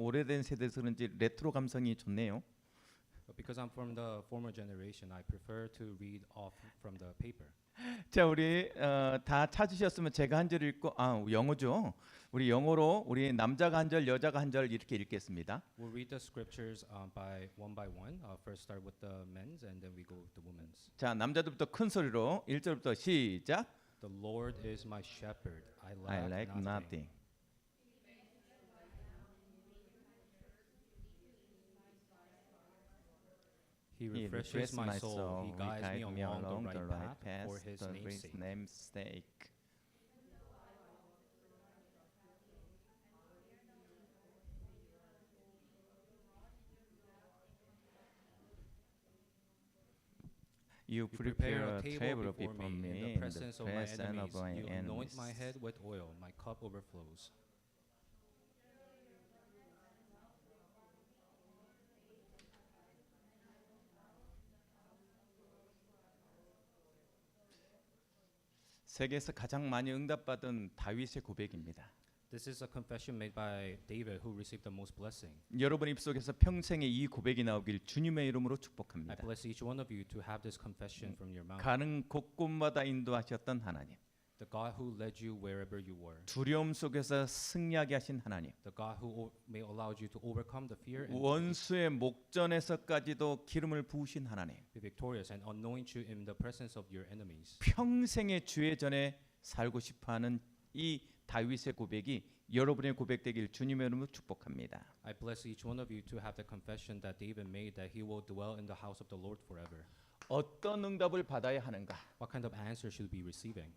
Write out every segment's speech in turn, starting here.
오래된 세대에서 그런지 레트로 감성이 좋네요. Because I'm from the former generation, I prefer to read off from the paper. 자, 우리 어, 다 찾으셨으면 제가 한 절 읽고 아 영어죠. 우리 영어로 우리 남자가 한 절, 여자가 한 절 이렇게 읽겠습니다. We'll read the scriptures um, by one by one. Uh, first start with the men's, and then we go with the women's. 자, 남자들부터 큰 소리로 1절부터 시작. The Lord is my shepherd; I lack, I like nothing. nothing. He He refreshes my soul. He He guides me me along along the the right right path for His for name's His sake. name's sake. You prepare uh, a table before me in the presence of my enemies. my You anoint my head with oil. My cup overflows. 세계에서 가장 많이 응답받은 다윗의 고백입니다. This is a confession made by David, who received the most blessing. 여러분 입속에서 평생에 이 고백이 나오길 주님의 이름으로 I 축복합니다. bless each one of you to have this confession from your mouth. 가는 곳곳마다 인도하셨던 하나님, The God who led you wherever you were. 두려움 속에서 승리하게 하신 하나님, The God who may allow you to overcome the fear and 원수의 목전에서까지도 기름을 부으신 하나님, be victorious and anoint you in the presence of your enemies. 평생의 주의 전에 살고 싶어하는 이 다윗의 고백이 여러분의 고백되길 주님의 이름으로 축복합니다. I bless each one of you to have the confession that David made that he will dwell in the house of the Lord forever. 어떤 응답을 받아야 하는가? What kind of answer should be receiving?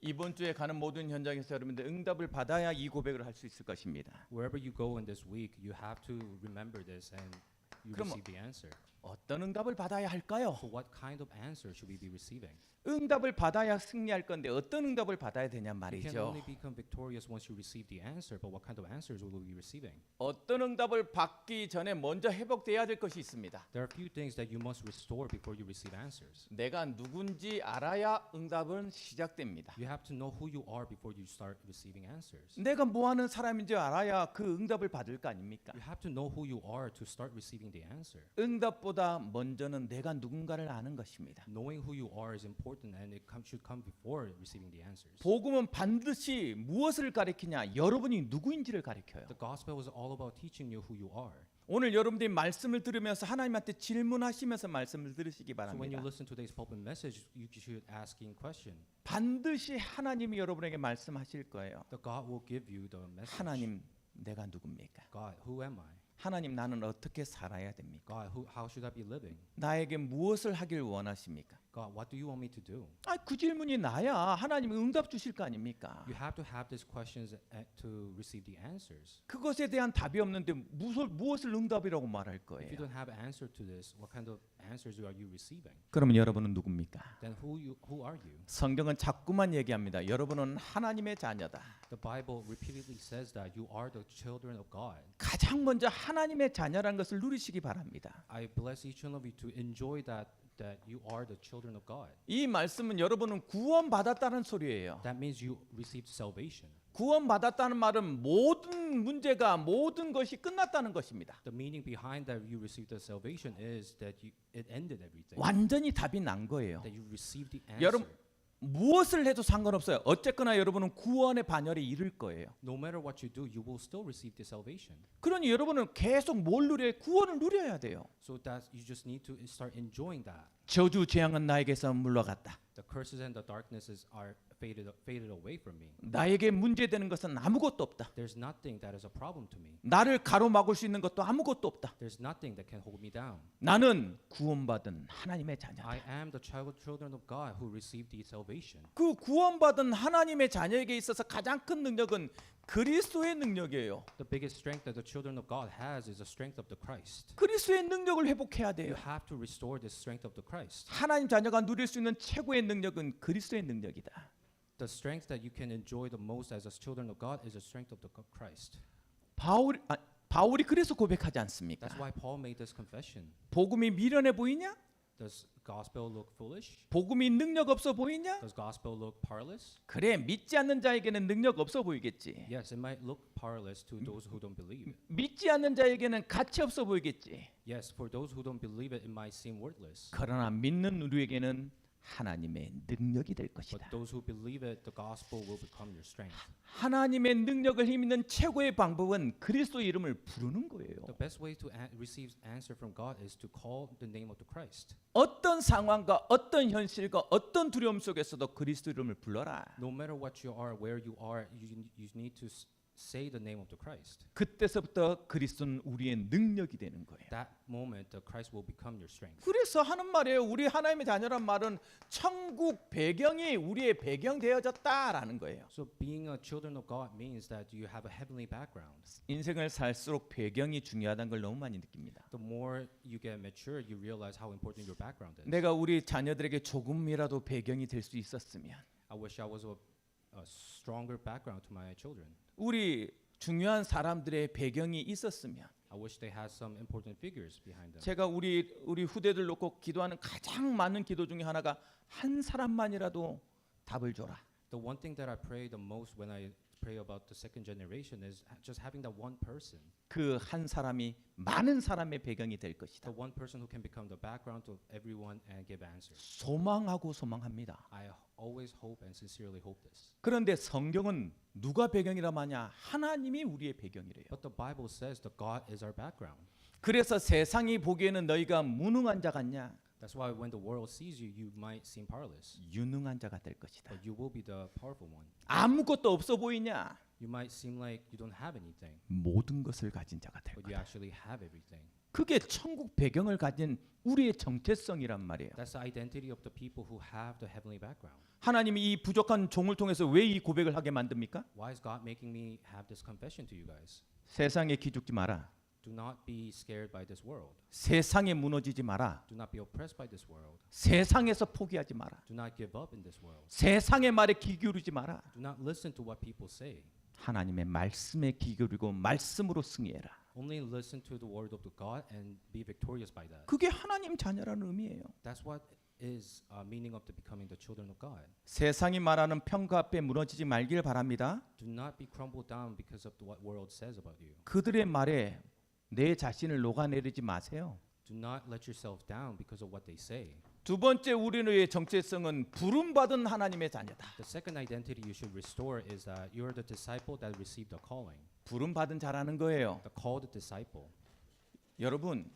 이번 주에 가는 모든 현장에서 여러분들 응답을 받아야 이 고백을 할 수 있을 것입니다. Wherever you go in this week, you have to remember this and you 그럼 receive the answer. 어떤 응답을 받아야 할까요? So what kind of answer should we be receiving? 응답을 받아야 승리할 건데 어떤 응답을 받아야 되냐 You can 말이죠. only become victorious once you receive the answer, but what kind of answers will we be receiving? 어떤 응답을 받기 전에 먼저 회복돼야 될 것이 있습니다. There are a few things that you must restore before you receive answers. 내가 누군지 알아야 응답은 시작됩니다. You have to know who you are before you start receiving answers. 내가 뭐 하는 사람인지 알아야 그 응답을 받을 거 아닙니까? You have to know who you are to start receiving the answer. 응답보다 먼저는 내가 누군가를 아는 것입니다. Knowing who you are is important and it come, should come before receiving the answers. 복음은 반드시 무엇을 가리키냐? 여러분이 누구인지를 가리켜요. The gospel is all about teaching you who you are. 오늘 여러분들이 말씀을 들으면서 하나님한테 질문하시면서 말씀을 들으시기 So when you 바랍니다. listen to today's pulpit message, you should asking question. 반드시 하나님이 여러분에게 말씀하실 거예요. The God will give you the message. 하나님, 내가 누굽니까? God, who am I? 하나님, 나는 어떻게 살아야 됩니까? God, who, how should I be living? 나에게 무엇을 하길 원하십니까? God, what do you want me to do? 아, 그 질문이 나야 하나님이 응답 주실 거 아닙니까? You have to have these questions a- to receive the answers. 그것에 대한 답이 없는데 무엇을, 무엇을 응답이라고 말할 If you 거예요? don't have answer to this, what kind of answers are you receiving? 그러면 여러분은 누굽니까? Then who you who are you? 성경은 자꾸만 얘기합니다. 여러분은 하나님의 자녀다. The Bible repeatedly says that you are the children of God. 가장 먼저 하나님의 자녀라는 것을 누리시기 바랍니다. I bless each one of you to enjoy that that you are the children of God. 이 말씀은 여러분은 구원받았다는 소리예요. That means you received salvation. 구원받았다는 말은 모든 문제가 모든 것이 끝났다는 것입니다. The meaning behind that you received the salvation is that you it ended everything. 완전히 답이 난 거예요. That you received the answer. 여러분 무엇을 해도 상관없어요. 어쨌거나 여러분은 구원의 반열에 이를 거예요. no matter what you do, you will still receive the salvation. 그러니 여러분은 계속 뭘 누려야 구원을 누려야 돼요. So that you just need to start enjoying that. 저주 재앙은 나에게서 물러갔다. The curses and the darknesses are faded faded away from me. 나에게 문제되는 것은 아무것도 없다. There's nothing that is a problem to me. 나를 가로막을 수 있는 것도 아무것도 없다. There's nothing that can hold me down. 나는 구원받은 하나님의 자녀다. I am the child children of God who received the salvation. 그 구원받은 하나님의 자녀에게 있어서 가장 큰 능력은 그리스도의 능력이에요. The biggest strength that the children of God has is the strength of the Christ. 그리스도의 능력을 회복해야 You 돼요. have to restore this strength of the Christ. 하나님 자녀가 누릴 수 있는 최고의 능력은 그리스도의 능력이다. The strength that you can enjoy the most as a children of God is the strength of the Christ. 바울 아, 바울이 그래서 고백하지 않습니까? That's why Paul made this confession. 복음이 미련해 보이냐? Does gospel look foolish? 복음이 능력 없어 보이냐? Does gospel look powerless? 그래 믿지 않는 자에게는 능력 없어 보이겠지. Yes, it might look powerless to those who don't believe. 믿지 않는 자에게는 가치 없어 보이겠지. Yes, for those who don't believe it, it might seem worthless. 그러나 믿는 우리에게는 하나님의 능력이 될 것이다. those who believe it, the gospel will become your strength. 하나님의 능력을 힘있는 최고의 방법은 그리스도 이름을 부르는 거예요. The best way to a- receive answer from God is to call the name of the Christ. 어떤 상황과 어떤 현실과 어떤 두려움 속에서도 그리스도 이름을 불러라. No matter what you are, where you are, you, you need to say the name of the Christ. 그때서부터 그리스도는 우리의 능력이 되는 거예요. That moment, the Christ will become your strength. 그래서 하는 말이에요. 우리 하나님의 자녀란 말은 천국 배경이 우리의 배경 되어졌다라는 거예요. So being a children of God means that you have a heavenly background. 인생을 살수록 배경이 중요하다는 걸 너무 많이 느낍니다. The more you get mature, you realize how important your background is. 내가 우리 자녀들에게 조금이라도 배경이 될 수 있었으면 I wish I was a, a stronger background to my children. 우리 중요한 사람들의 배경이 있었으면 I wish they had some important figures behind them. 제가 우리 우리 후대들 놓고 기도하는 가장 많은 기도 중에 하나가 한 사람만이라도 답을 줘라. The one thing that I pray the most when I pray about the second generation is just having that one person, 그 한 사람이 많은 사람의 배경이 될 것이다. the one person who can become the background of everyone and give answers. 소망하고 소망합니다. I always hope and sincerely hope this. 그런데 성경은 누가 배경이라 하냐? 하나님이 우리의 배경이래요. But the Bible says that God is our background. 그래서 세상이 보기에는 너희가 무능한 자 같냐? That's why when the world sees you, you might seem powerless, 유능한 자가 될 것이다. but you will be the powerful one. 아무것도 없어 보이냐? You might seem like you don't have anything, 모든 것을 가진 자가 될 but you 거다. actually have everything. 그게 천국 배경을 가진 우리의 정체성이란 말이에요. That's the identity of the people who have the heavenly background. 하나님이 이 부족한 종을 통해서 왜 이 고백을 하게 만듭니까? Why is God making me have this confession to you guys? 세상에 기죽지 마라. Do not be scared by this world. 세상에 무너지지 마라. Do not be oppressed by this world. 세상에서 포기하지 마라. Do not give up in this world. 세상의 말에 귀 기울이지 마라. Do not listen to what people say. 하나님의 말씀에 귀 기울이고 말씀으로 승리해라. Only listen to the word of the God and be victorious by that. 그게 하나님 자녀라는 의미예요. That's what is uh, meaning of the becoming the children of God. 세상이 말하는 평가 앞에 무너지지 말길 바랍니다. Do not be crumbled down because of what world says about you. 그들의 말에 내 자신을 녹아내리지 마세요. Do not let yourself down because of what they say. 두 번째 우리의 정체성은 부름 받은 하나님의 자녀다. The second identity you should restore is that you are the disciple that received the calling. 부름 받은 자라는 거예요. The called disciple. 여러분,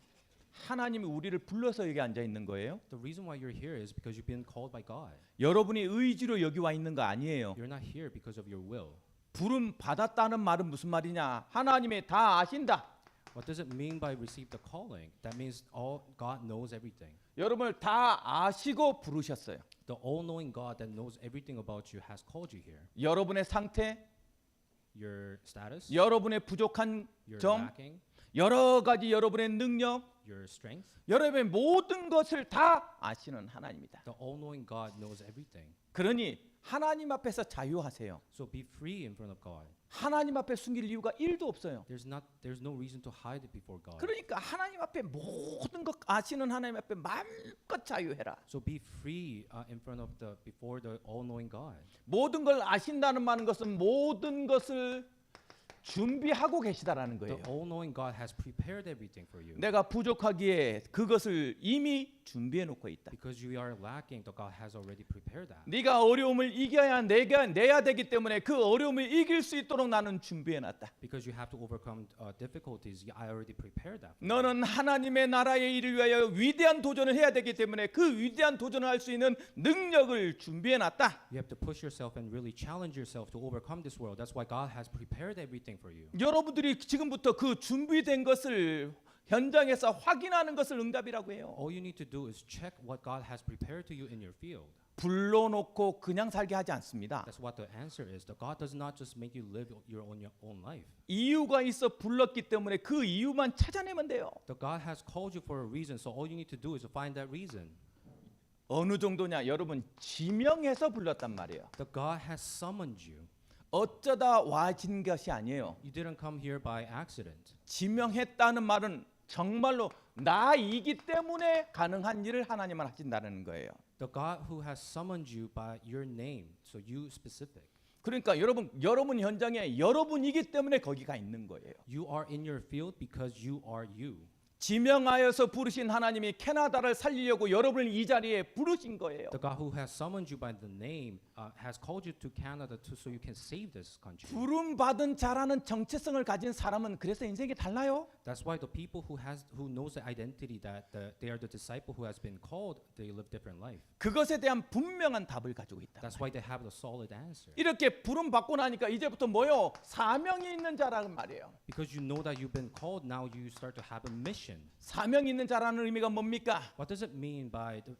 하나님이 우리를 불러서 여기 앉아 있는 거예요. The reason why you're here is because you've been called by God. 여러분이 의지로 여기 와 있는 거 아니에요. You're not here because of your will. 부름 받았다는 말은 무슨 말이냐? 하나님이 다 아신다. What does it mean by receive the calling? That means all God knows everything. 여러분을 다 아시고 부르셨어요. The all-knowing God that knows everything about you has called you here. 여러분의 상태, Your status, 여러분의 부족한 your 점, lacking, 여러 가지 여러분의 능력, your strength. 여러분의 모든 것을 다 아시는 하나님이다. The all-knowing God knows everything. 그러니 하나님 앞에서 자유하세요. So be free in front of God. 하나님 앞에 숨길 이유가 1도 없어요. There's not there's no reason to hide it before God. 그러니까 하나님 앞에 모든 것 아시는 하나님 앞에 마음껏 자유해라. So be free uh, in front of the before the all-knowing God. 모든 걸 아신다는 말은 것은 모든 것을 준비하고 계시다라는 The 거예요. all-knowing God has prepared everything for you. 내가 부족하기에 그것을 이미 준비해 놓고 있다. Because you are lacking, the God has already prepared that. 네가 어려움을 이겨야 내가 내야 되기 때문에 그 어려움을 이길 수 있도록 나는 준비해 놨다. Because you have to overcome uh, difficulties, I already prepared that. for you. 너는 하나님의 나라의 일을 위하여 위대한 도전을 해야 되기 때문에 그 위대한 도전을 할 수 있는 능력을 준비해 놨다. You have to push yourself and really challenge yourself to overcome this world. That's why God has prepared everything for you. 여러분들이 지금부터 그 준비된 것을 현장에서 확인하는 것을 응답이라고 해요. All you need to do is check what God has prepared to you in your field. 불러놓고 그냥 살게 하지 않습니다. That's what the answer is. The God does not just make you live your own your own life. 이유가 있어 불렀기 때문에 그 이유만 찾아내면 돼요. The God has called you for a reason. So all you need to do is to find that reason. 어느 정도냐? 여러분 지명해서 불렀단 말이에요. The God has summoned you. 어쩌다 와진 것이 아니에요. You didn't come here by accident. 지명했다는 말은 정말로 나이기 때문에 가능한 일을 하나님은 하신다는 거예요. The God who has summoned you by your name, so you specific. 그러니까 여러분 여러분 현장에 여러분이기 때문에 거기가 있는 거예요. You are in your field because you are you. 지명하여서 부르신 하나님이 캐나다를 살리려고 여러분을 이 자리에 부르신 거예요. The God who has summoned you by the name uh, has called you to Canada to, so you can save this country. 부름 받은 자라는 정체성을 가진 사람은 그래서 인생이 달라요. That's why the people who has who knows the identity that the, they are the disciple who has been called, they live different life. 그것에 대한 분명한 답을 가지고 있다. That's why they have the solid answer. 이렇게 부름 받고 나니까 이제부터 뭐요? 사명이 있는 자라는 말이에요. Because you know that you've been called, now you start to have a mission. 사명 있는 자라는 의미가 뭡니까? What does it mean by the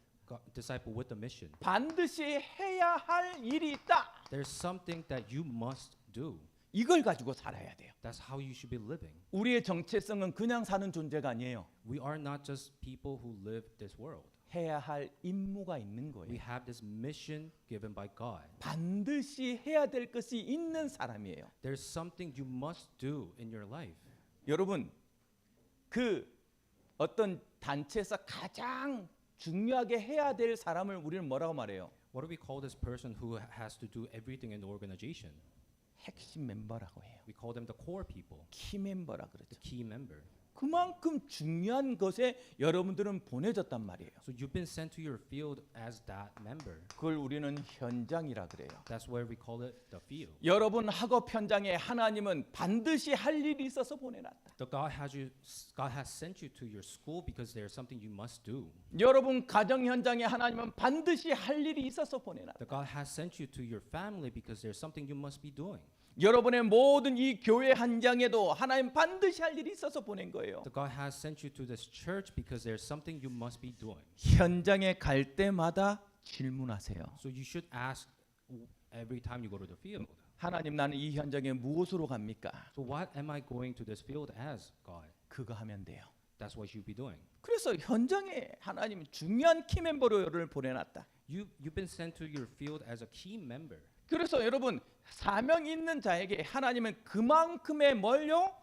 disciple with a mission? 반드시 해야 할 일이 있다. There's something that you must do. 이걸 가지고 살아야 돼요. That's how you should be living. 우리의 정체성은 그냥 사는 존재가 아니에요. We are not just people who live this world. 해야 할 임무가 있는 We 거예요. have this mission given by God. 반드시 해야 될 것이 있는 사람이에요. There's something you must do in your life. 여러분 그 어떤 단체에서 가장 중요하게 해야 될 사람을 우리는 뭐라고 말해요? What do we call this person who has to do everything in the organization? 핵심 멤버라고 해요. We call them the core people, 키 멤버라 그러죠. the key member. 그만큼 중요한 것에 여러분들은 보내졌단 말이에요. So you've been sent to your field as that member. 그걸 우리는 현장이라 그래요. That's where we call it the field. 여러분 학업 현장에 하나님은 반드시 할 일이 있어서 보내놨다. The God has you God has sent you to your school because there's something you must do. 여러분 가정 현장에 하나님은 반드시 할 일이 있어서 보내놨다. The God has sent you to your family because there's something you must be doing. 여러분의 모든 이 교회 현장에도 하나님 반드시 할 일이 있어서 보낸 거예요. The God has sent you to this church because there's something you must be doing. 현장에 갈 때마다 질문하세요. So you should ask every time you go to the field. 하나님 나는 이 현장에 무엇으로 갑니까? So what am I going to this field as, God? 그거 하면 돼요. That's what you be doing. 그래서 현장에 하나님은 중요한 키 멤버로 여러분을 보내놨다. You you've been sent to your field as a key member. 그래서 여러분 사명 있는 자에게 하나님은 그만큼의 뭘요?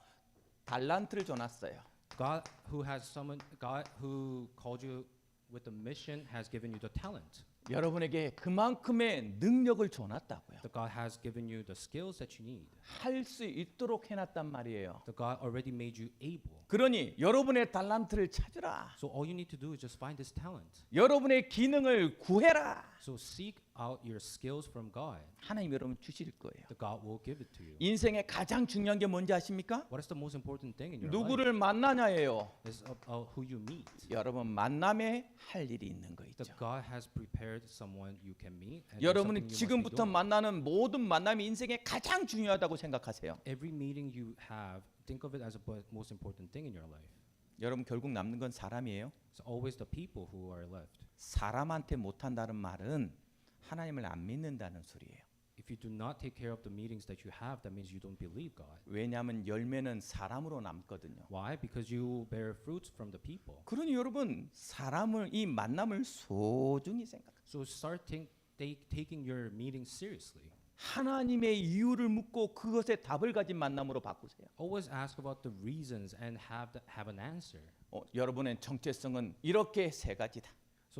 달란트를 줘놨어요. God who has summoned God who called you with the mission has given you the talent. 여러분에게 그만큼의 능력을 줘놨다고요. The God has given you the skills that you need. 할 수 있도록 해놨단 말이에요. The God already made you able. 그러니 여러분의 달란트를 찾으라. So all you need to do is just find this talent. 여러분의 기능을 구해라. So seek out your skills from God. 하나님 여러분 주실 거예요. The God will give it to you. 인생의 가장 중요한 게 뭔지 아십니까? What is the most important thing in your life? 누구를 만나냐예요. Is about who you meet. 여러분 만남에 할 일이 있는 거 The 있죠. God has prepared someone you can meet. Be 지금부터. 만나는 모든 만남이 인생에 가장 중요하다고 생각하세요. Every meeting you have, think of it as the most important thing in your life. 여러분 결국 남는 건 사람이에요. It's always the people who are left. 사람한테 못한다는 말은 하나님을 안 믿는다는 소리예요. If you do not take care of the meetings that you have, that means you don't believe God. 왜냐하면 열매는 사람으로 남거든요. Why? Because you bear fruits from the people. 그러니 여러분 사람을 이 만남을 소중히 생각. So start think, take, taking your meetings seriously. 하나님의 이유를 묻고 그것에 답을 가진 만남으로 바꾸세요. Always ask about the reasons and have the, have an answer. 어, 여러분의 정체성은 이렇게 세 가지다.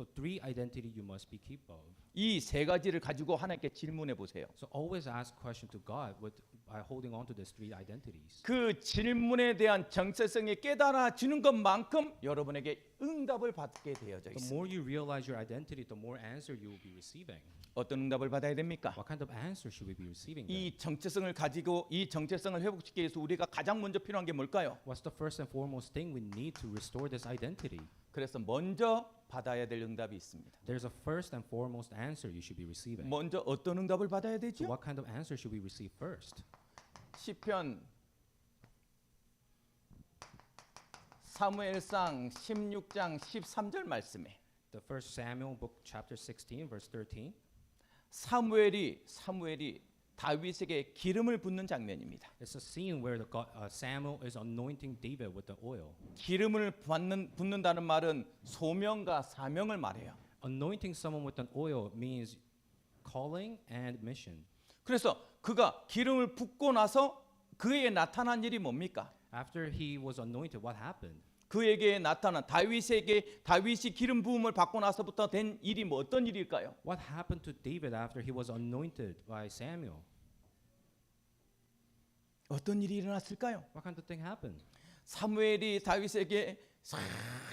So three identity you must be keep of. 이 세 가지를 가지고 하나님께 질문해 보세요. So always ask question to God with by holding on to these three identities. 그 질문에 대한 정체성이 깨달아지는 것만큼 여러분에게 응답을 받게 되어져 The 있습니다. more you realize your identity, the more answer you will be receiving. 어떤 응답을 받아야 됩니까? What kind of answer should we be receiving? Then? 이 정체성을 가지고 이 정체성을 회복시키기 위해서 우리가 가장 먼저 필요한 게 뭘까요? What's the first and foremost thing we need to restore this identity? 그래서 먼저 받아야 될 응답이 있습니다. There's a first and foremost answer you should be receiving. 먼저 어떤 응답을 받아야 So 되죠? what kind of answer should we receive first? 시편 사무엘상 16장 13절 말씀에 The first Samuel book chapter 16 verse 13. 사무엘이 사무엘이 다윗에게 기름을 붓는 장면입니다. It's a scene where the God, uh, Samuel is anointing David with the oil. 기름을 받는, 붓는다는 말은 소명과 사명을 말해요. Anointing someone with an oil means calling and mission. 그래서 그가 기름을 붓고 나서 그에게 나타난 일이 뭡니까? After he was anointed, what happened? 그에게 나타난 다윗에게 다윗이 기름 부음을 받고 나서부터 된 일이 뭐 어떤 일일까요? What happened to David after he was anointed by Samuel? 어떤 일이 일어났을까요? What kind of thing happened? 사무엘이 다윗에게 싹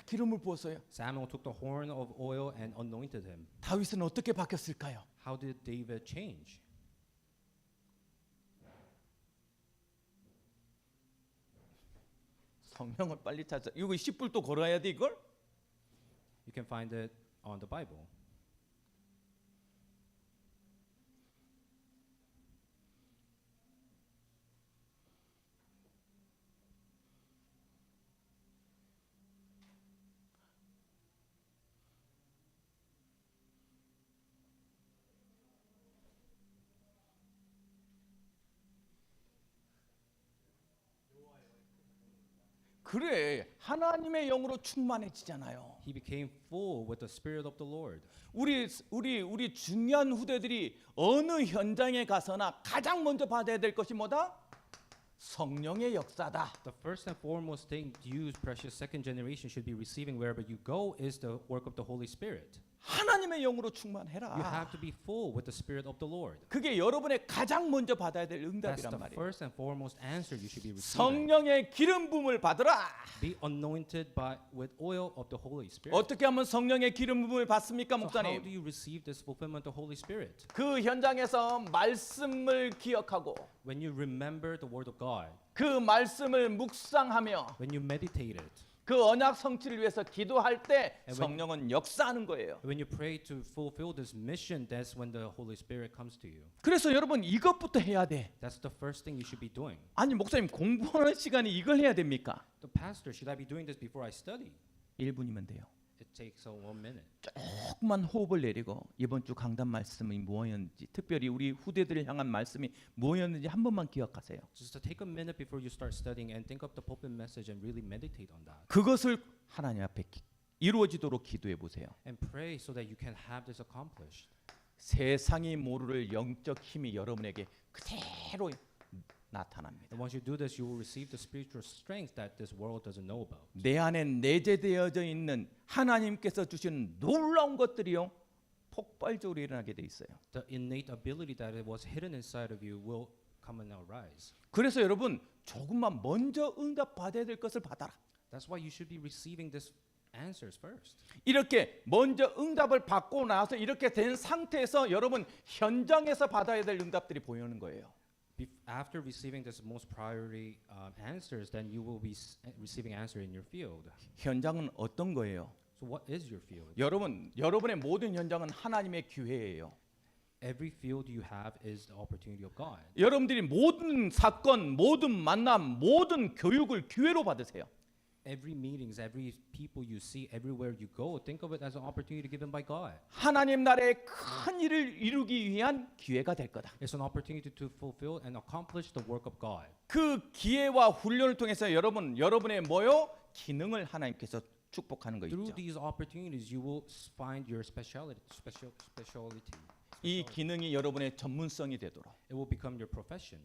기름을 부었어요. Samuel took the horn of oil and anointed him. 다윗은 어떻게 바뀌었을까요? How did David change? 성령을 빨리 찾아. 이거 10불도 걸어야 돼 이걸? You can find it on the Bible. 그래 하나님의 영으로 충만해지잖아요. He became full with the Spirit of the Lord. 우리 우리 우리 중요한 후대들이 어느 현장에 가서나 가장 먼저 받아야 될 것이 뭐다? 성령의 역사다. The first and foremost thing you, precious second generation, should be receiving wherever you go is the work of the Holy Spirit. 하나님의 영으로 You 충만해라. have to be full with the Spirit of the Lord. 그게 여러분의 가장 먼저 받아야 될 That's 응답이란 the 말이에요. first and foremost answer you should be receiving. 성령의 기름 부음을 받으라. Be anointed by with oil of the Holy Spirit. 어떻게 하면 성령의 기름 부음을 받습니까, So how do 목사님? you receive this fulfillment of the Holy Spirit? 그 현장에서 말씀을 기억하고 When you remember the Word of God, 그 말씀을 묵상하며 when you meditate it, 그 언약 성취를 위해서 기도할 때 성령은 역사하는 거예요. when you pray to fulfill this mission, that's when the Holy Spirit comes to you. 그래서 여러분 이것부터 해야 돼. That's the first thing you should be doing. 아니 목사님 공부하는 시간이 이걸 해야 됩니까? The pastor, should I be doing this before I study? 1분이면 돼요. It takes a one minute. 조금만 호흡을 내리고 이번 주 강단 말씀이 뭐였는지 특별히 우리 후대들을 향한 말씀이 뭐였는지 한 번만 기억하세요. Just to take a minute before you start studying and think of the pulpit message and really meditate on that. 그것을 하나님 앞에 기- 이루어지도록 기도해 보세요. And pray so that you can have this accomplished. 세상이 모를 영적 힘이 여러분에게 그대로 나타납니다. And once you do this, you will receive the spiritual strength that this world doesn't know about. 내 안에 내재되어져 있는 하나님께서 주시는 놀라운 것들이요 폭발적으로 일어나게 돼 있어요. The innate ability that was hidden inside of you will come and arise. 그래서 여러분 조금만 먼저 응답 받아야 될 것을 받아라. That's why you should be receiving these answers first. 이렇게 먼저 응답을 받고 나서 이렇게 된 상태에서 여러분 현장에서 받아야 될 응답들이 보이는 거예요. After receiving this most priority um, answers, then you will be receiving answer in your field. 현장은 어떤 거예요? So what is your field? 여러분 여러분의 모든 현장은 하나님의 기회예요. Every field you have is the opportunity of God. 여러분들이 모든 사건, 모든 만남, 모든 교육을 기회로 받으세요. Every meetings, every people you see, everywhere you go, think of it as an opportunity given by God. 하나님 나라의 큰 일을 이루기 위한 기회가 될 거다. It's an opportunity to fulfill and accomplish the work of God. 그 기회와 훈련을 통해서 여러분 여러분의 뭐요? 기능을 하나님께서 축복하는 거 Through 있죠. these opportunities, you will s- find your speciality, special, speciality. 이 기능이 여러분의 전문성이 되도록. It will become your profession.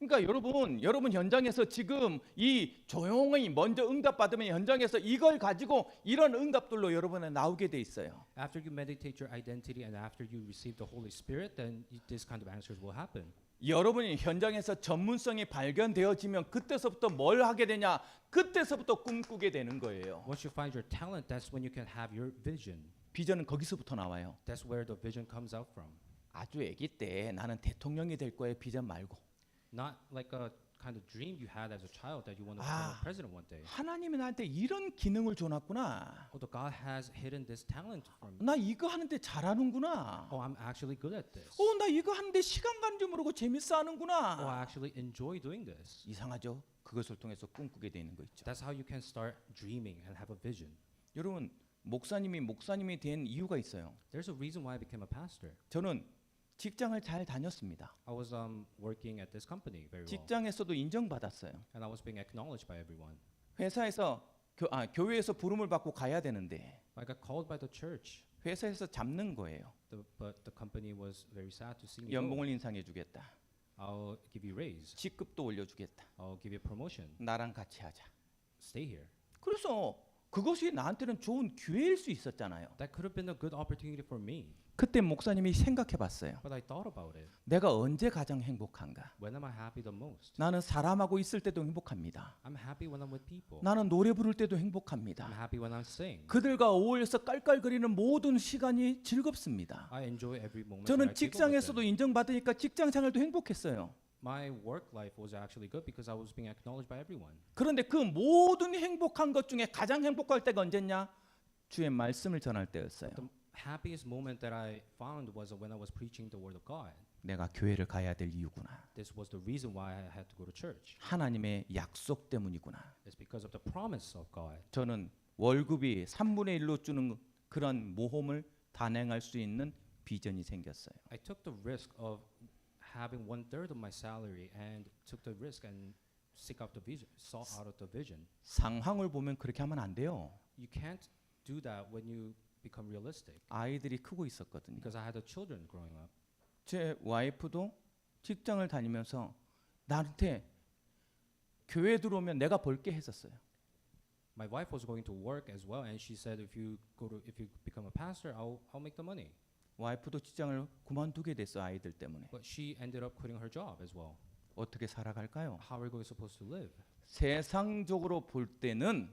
그러니까 여러분, 여러분 현장에서 지금 이 조용히 먼저 응답 받으면 현장에서 이걸 가지고 이런 응답들로 여러분에 나오게 돼 있어요. After you meditate your identity and after you receive the Holy Spirit, then this kind of answers will happen. 여러분이 현장에서 전문성이 발견되어지면 그때서부터 뭘 하게 되냐? 그때서부터 꿈꾸게 되는 거예요. Once you find your talent, that's when you can have your vision. 비전은 거기서부터 나와요. That's where the vision comes out from. 아주 아기 때 나는 대통령이 될 거예요. 비전 말고. Not like a kind of dream you had as a child that you want to Ah. become a president one day. 하나님이 나한테 이런 기능을 줘놨구나. Oh, the God has hidden this talent from me. 나 이거 하는데 잘하는구나. Oh, I'm actually good at this. 어, 나 이거 하는데 시간 가는 줄 모르고 재밌어 Oh, I 하는구나. actually enjoy doing this. 이상하죠? 그것을 통해서 꿈꾸게 되는 거 있죠. That's how you can start dreaming and have a vision. 여러분, 목사님이 목사님이 된 이유가 있어요. There's a reason why I became a pastor. 저는 직장을 잘 다녔습니다. I was um, working at this company very well, 직장에서도 인정받았어요. and I was being acknowledged by everyone. 회사에서 교, 아, 교회에서 부름을 받고 가야 되는데 I got called by the church, 회사에서 잡는 거예요. the, but the company was very sad to see me. 연봉을 인상해 주겠다. I'll give you raise. 직급도 올려 주겠다. I'll give you promotion. 나랑 같이 하자. stay here. 그래서 그것이 나한테는 좋은 기회일 수 있었잖아요. That could have been a good opportunity for me. 그때 목사님이 생각해 봤어요. But I thought about it. 내가 언제 가장 행복한가? When am I happy the most? 나는 사람하고 있을 때도 행복합니다. I'm happy when I'm with people. 나는 노래 부를 때도 I'm 행복합니다. happy when I sing. 그들과 어울려서 깔깔거리는 모든 시간이 즐겁습니다. I enjoy every moment. that 저는 I giggle with 직장에서도 them. 인정받으니까 직장 생활도 행복했어요. My work life was actually good because I was being acknowledged by everyone. 그런데 그 모든 행복한 것 중에 가장 행복할 때가 언제냐? 주의 말씀을 전할 때였어요. The happiest moment that I found was when I was preaching the word of God. 내가 교회를 가야 될 이유구나. This was the reason why I had to go to church. 하나님의 약속 때문이구나. It's because of the promise of God. 저는 월급이 3분의 1로 주는 그런 모험을 단행할 수 있는 비전이 생겼어요. I took the risk of having one third of my salary and took the risk and seek out the vision, sought out the vision. 상황을 보면 그렇게 하면 안 돼요. You can't do that when you become realistic. 아이들이 크고 있었거든요. Because I had children growing up. 제 와이프도 직장을 다니면서 나한테 교회 들어오면 내가 벌게 했었어요. My wife was going to work as well, and she said, "If you go to, if you become a pastor, I'll, I'll make the money." 와이프도 직장을 그만두게 됐어 아이들 때문에. But she ended up quitting her job as well. 어떻게 살아갈까요? How are we supposed to live? 세상적으로 볼 때는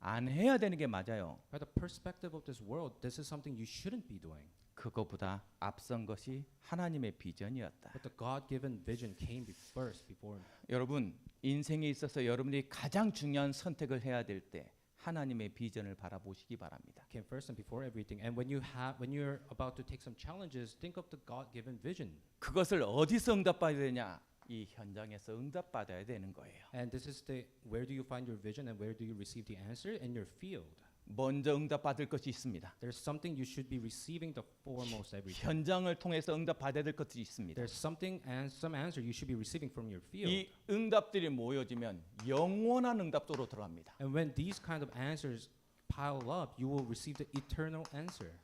안 해야 되는 게 맞아요. By the perspective of this world, this is something you shouldn't be doing. 그거보다 앞선 것이 하나님의 비전이었다. But the God-given vision came first before. 여러분 인생에 있어서 여러분이 가장 중요한 선택을 해야 될 때 하나님의 비전을 바라보시기 바랍니다. Came first and before everything. And when you have, when you're about to take some challenges, think of the God-given vision. 그것을 어디서 응답받아야 되냐? 이 현장에서 응답받아야 되는 거예요. And this is the where do you find your vision and where do you receive the answer in your field. 먼저 응답받을 것이 있습니다. There's something you should be receiving the foremost every time. 현장을 통해서 응답받아야 될 것들이 있습니다. There's something and some answer you should be receiving from your field. 이 응답들이 모여지면 영원한 응답도로 들어갑니다. And when these kind of answers pile up, you will receive the eternal answer.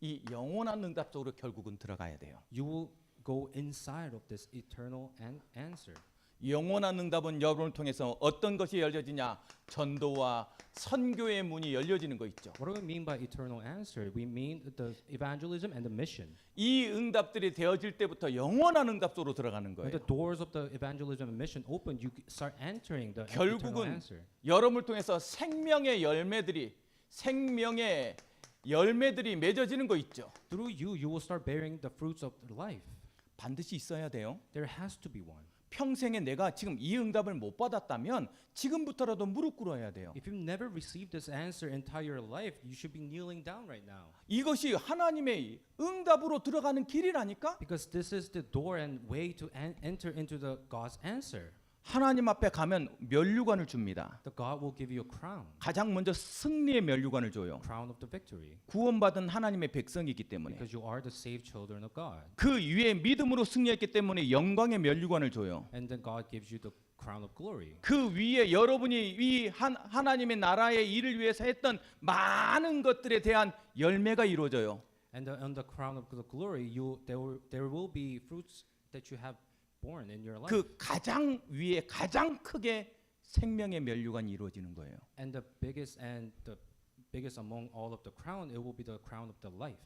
이 영원한 응답적으로 결국은 들어가야 돼요. You will go inside of this eternal an- answer. 영원한 응답은 여러분을 통해서 어떤 것이 열려지냐? 전도와 선교의 문이 열려지는 거 있죠. What do we mean by eternal answer? We mean the evangelism and the mission. 이 응답들이 되어질 때부터 영원한 응답으로 들어가는 When 거예요. the doors of the evangelism and mission open, you start entering the eternal 결국은 answer. 여러분을 통해서 생명의 열매들이 생명의 열매들이 맺어지는 거 있죠. Through you, you will start bearing the fruits of life. 반드시 있어야 돼요. There has to be one. 평생에 내가 지금 이 응답을 못 받았다면 지금부터라도 무릎 꿇어야 돼요. If you've never received this answer entire life, you should be kneeling down right now. 이것이 하나님의 응답으로 들어가는 길이라니까? Because this is the door and way to en- enter into the God's answer. 하나님 앞에 가면 면류관을 줍니다. The God will give you a crown, 가장 먼저 승리의 면류관을 줘요. crown of the victory, 구원받은 하나님의 백성이기 때문에 because you are the saved children of God. 그 위에 믿음으로 승리했기 때문에 영광의 면류관을 줘요. And then God gives you the crown of glory. 그 위에 여러분이 이 한, 하나님의 나라의 일을 위해서 했던 많은 것들에 대한 열매가 이루어져요. And on the crown of the glory, you there will, there will be fruits that you have 그 가장 위에 가장 크게 생명의 면류관이 이루어지는 거예요. And the biggest and the biggest among all of the crown, it will be the crown of the life.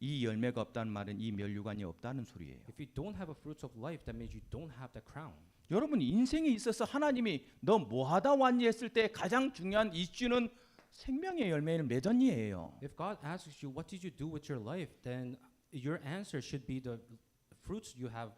이 열매가 없다는 말은 이 면류관이 없다는 소리예요. If you don't have a fruits of life, that means you don't have the crown. 여러분 인생에 있어서 하나님이 너 뭐하다 왔니 했을 때 가장 중요한 이슈는 생명의 열매를 맺었니예요. If God asks you, what did you do with your life, then your answer should be the fruits you have.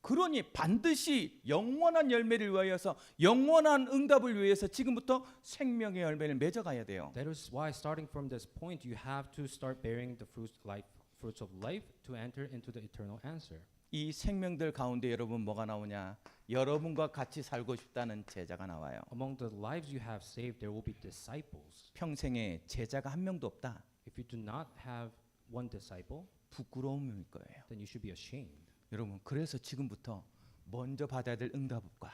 그러니 반드시 영원한 열매를 위하여서 영원한 응답을 위해서 지금부터 생명의 열매를 맺어가야 돼요. That is why, starting from this point, you have to start bearing the fruits, life, fruits of life to enter into the eternal answer. 이 생명들 가운데 여러분 뭐가 나오냐? 여러분과 같이 살고 싶다는 제자가 나와요. Among the lives you have saved, there will be disciples. 평생에 제자가 한 명도 없다. If you do not have one disciple, 부끄러움일 거예요. then you should be ashamed. 여러분 그래서 지금부터 먼저 받아야 될 응답과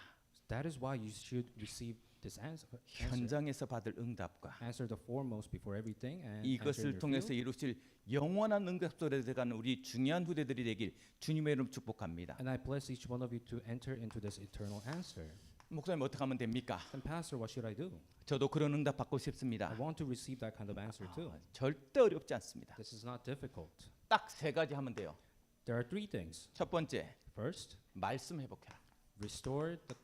That is why you should receive this answer. 현장에서 받을 응답과 answer the foremost before everything, and answer in 이것을 your 통해서 field. 이루실 영원한 응답소에 들어가는 우리 중요한 후대들이 되길 주님의 이름 축복합니다. And I bless each one of you to enter into this eternal answer. 목사님 어떻게 하면 됩니까? Then, Pastor, what should I do? 저도 그런 응답 받고 I 싶습니다. want to receive that kind of answer too. 아, 절대 어렵지 않습니다. This is not difficult. 딱 세 가지 하면 돼요. There are three things. 첫 번째, First, 말씀 회복해라. restore the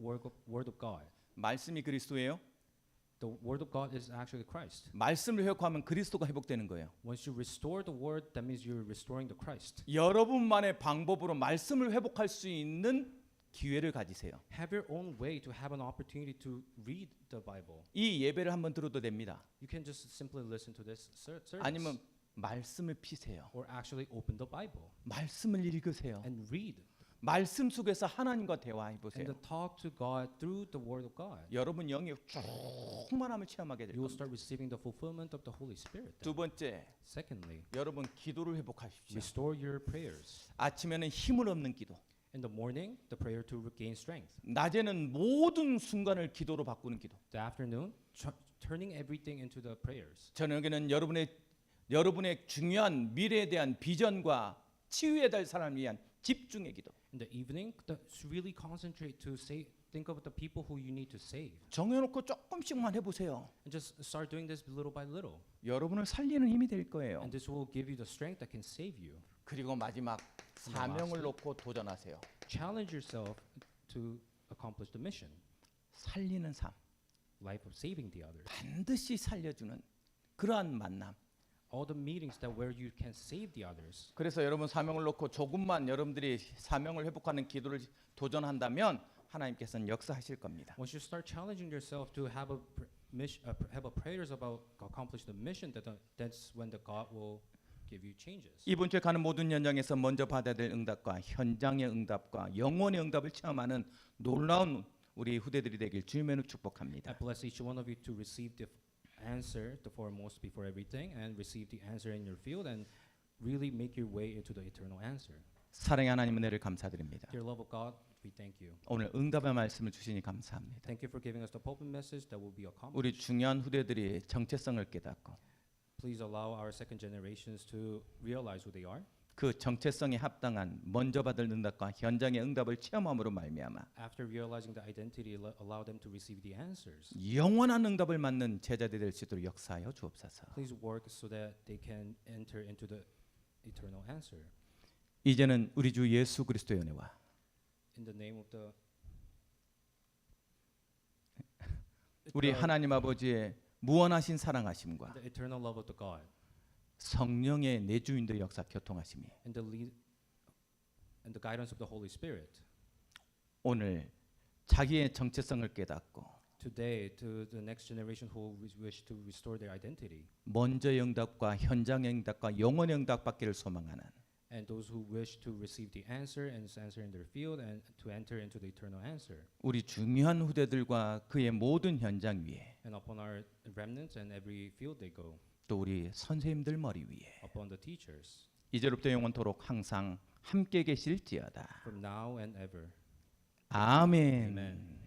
word of, word of God. 말씀이 그리스도예요. The word of God is actually Christ. 말씀을 회복하면 그리스도가 회복되는 거예요. Once you restore the word, that means you're restoring the Christ. 여러분만의 방법으로 말씀을 회복할 수 있는 기회를 가지세요. Have your own way to have an opportunity to read the Bible. 이 예배를 한번 들어도 됩니다. You can just simply listen to this ser- service. 아니면 말씀을 피세요. or actually open the Bible 말씀을 읽으세요. and read 말씀 속에서 하나님과 대화해 and 보세요. to talk to God through the Word of God. 여러분 영역 충만함을 체험하게 될 You will 겁니다. start receiving the fulfillment of the Holy Spirit. 두 then. 번째, Secondly, 여러분 기도를 회복하십시오. restore your prayers. 아침에는 힘을 얻는 기도. In the morning, the prayer to regain strength. 낮에는 모든 순간을 기도로 바꾸는 기도. The afternoon, tr- turning everything into the prayers. 저녁에는 여러분의 여러분의 중요한 미래에 대한 비전과 치유해야 될 사람을 위한 집중의 기도. In the evening, the, really concentrate to say, think of the people who you need to save, 정해놓고 조금씩만 해보세요. and just start doing this little by little. 여러분을 살리는 힘이 될 거예요. And this will give you the strength that can save you. 그리고 마지막 사명을 놓고 도전하세요. Challenge yourself to accomplish the mission, 살리는 삶, life of saving the others. 반드시 살려주는 그러한 만남. All the meetings that where you can save the others. 그래서 여러분 사명을 놓고 조금만 여러분들이 사명을 회복하는 기도를 도전한다면 하나님께서는 역사하실 겁니다. Once you start challenging yourself to have a mission, uh, have a prayers about accomplish the mission, that the, that's when the God will give you changes. 이번 주에 가는 모든 현장에서 먼저 받아야 될 응답과 현장의 응답과 영혼의 응답을 체험하는 놀라운 우리 후대들이 되길 주님으로 축복합니다. I bless each one of you to receive the answer, the foremost before everything, and receive the answer in your field, and really make your way into the eternal answer. 사랑의 하나님 은혜를 감사드립니다. Dear love of God, we thank you. 오늘 응답의 말씀을 주시니 감사합니다. Thank you for giving us the pulpit message that will be accomplished. 우리 중요한 후대들이 정체성을 깨닫고 Please allow our second generations to realize who they are. 그 정체성에 합당한 먼저 받을 응답과 현장의 응답을 체험함으로 말미암아 After realizing the identity, le- allow them to receive the answers. 영원한 응답을 맞는 제자들이 될 수 있도록 역사하여 주옵소서. Please work so that they can enter into the eternal answer. 이제는 우리 주 예수 그리스도의 은혜와 In the name of the 우리 하나님 아버지의 무한하신 사랑하심과 성령의 내주인들 역사 교통하심이 and the lead and the guidance of the Holy Spirit. 오늘 자기의 정체성을 깨닫고 Today, to the next generation who wi- wish to restore their identity, 먼저의 응답과 현장의 응답과 영원의 응답 받기를 소망하는 and those who wish to receive the answer and answer in their field, and to enter into the eternal answer, 우리 중요한 후대들과 그의 모든 현장 위에 and upon our remnants and every field they go, 또 우리 선생님들 머리 위에 upon the teachers, 이제로부터 영원토록 항상 함께 계실지어다. from now and ever. 아멘. Amen.